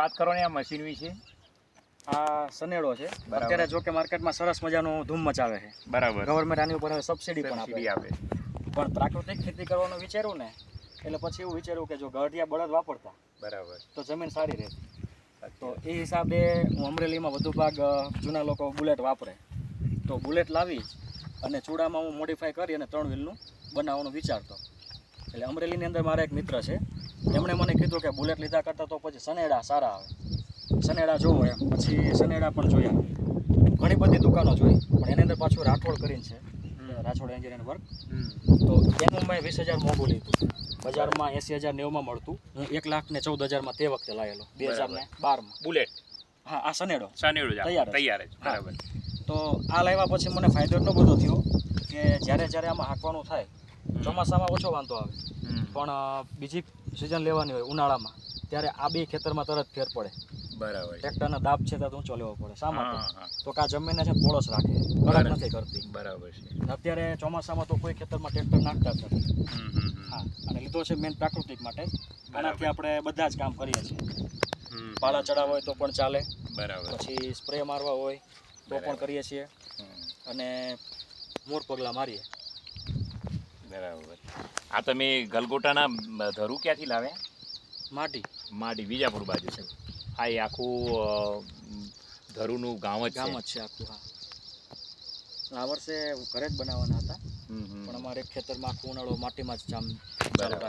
વાત કરો ને આ મશીન વિશે. આ સનેડો છે. અત્યારે જો કે માર્કેટમાં સરસ મજાનું ધૂમ મચાવે છે. બરાબર. ગવર્મેન્ટ આની ઉપર હવે સબસિડી પણ આપે આપે. પણ પ્રાકૃતિક ખેતી કરવાનું વિચાર્યું ને એટલે પછી એવું વિચાર્યું કે જો ગઢિયા બળદ વાપરતા બરાબર. તો જમીન સારી રહે. તો એ હિસાબે હું અમરેલીમાં વધુ ભાગ જૂના લોકો બુલેટ વાપરે. તો બુલેટ લાવી અને ચૂડામાં હું મોડિફાય કરી અને ત્રણ વ્હીલનું બનાવવાનું વિચારતો. એટલે અમરેલીની અંદર મારા એક મિત્ર છે એમણે મને કીધું કે બુલેટ લીધા કરતાં તો પછી સનેડા સારા આવે. સનેડા જોવો એમ. પછી સનેડા પણ જોયા. ઘણી બધી દુકાનો જોઈ પણ એની અંદર પાછું રાઠોડ કરીને છે. Rathod engineer work. તો એનું મેં વીસ હજાર મોંઘું લીધું. બજારમાં એંસી હજાર નેવમાં મળતું. હું એક લાખ ને ચૌદ હજારમાં તે વખતે લાવેલો બે હજાર ને બારમાં. બુલેટ? હા આ સનેડો સનેડો તૈયાર તૈયાર બરાબર. તો આ લાવ્યા પછી મને ફાયદો એટલો બધો થયો કે જ્યારે જ્યારે આમાં હાંકવાનું થાય ચોમાસામાં ઓછો વાંધો આવે. પણ બીજી સિઝન લેવાની હોય ઉનાળામાં ત્યારે આ બે ખેતરમાં તરત ફેર પડે. બરાબર. ટ્રેક્ટરના દાબ છે ત્યાં ઊંચો લેવો પડે. શા માટે. તો કે આ જમીનને છે પોળસ રાખે. કડક નથી કરતી. બરાબર છે. અત્યારે ચોમાસામાં તો કોઈ ખેતરમાં ટ્રેક્ટર નાખતા જ નથી. હા અને લીધો છે મેન પ્રાકૃતિક માટે. આનાથી આપણે બધા જ કામ કરીએ છીએ. પાળા ચડાવવા હોય તો પણ ચાલે. બરાબર. પછી સ્પ્રે મારવા હોય તો પણ કરીએ છીએ. અને મોર પગલા મારીએ. બરાબર. આ તમે ગલગોટાના ધરુ ક્યાંથી લાવ્યા? માટી. માટી વિજાપુર બાજુ. છે આ એ આખું ધરુનું ગામ જ ગામ જ છે આખું હા. આ વર્ષે ઘરે જ બનાવવાના હતા. પણ અમારે ખેતરમાં આખું ઉનાળો માટીમાં જ જામ બરાબર.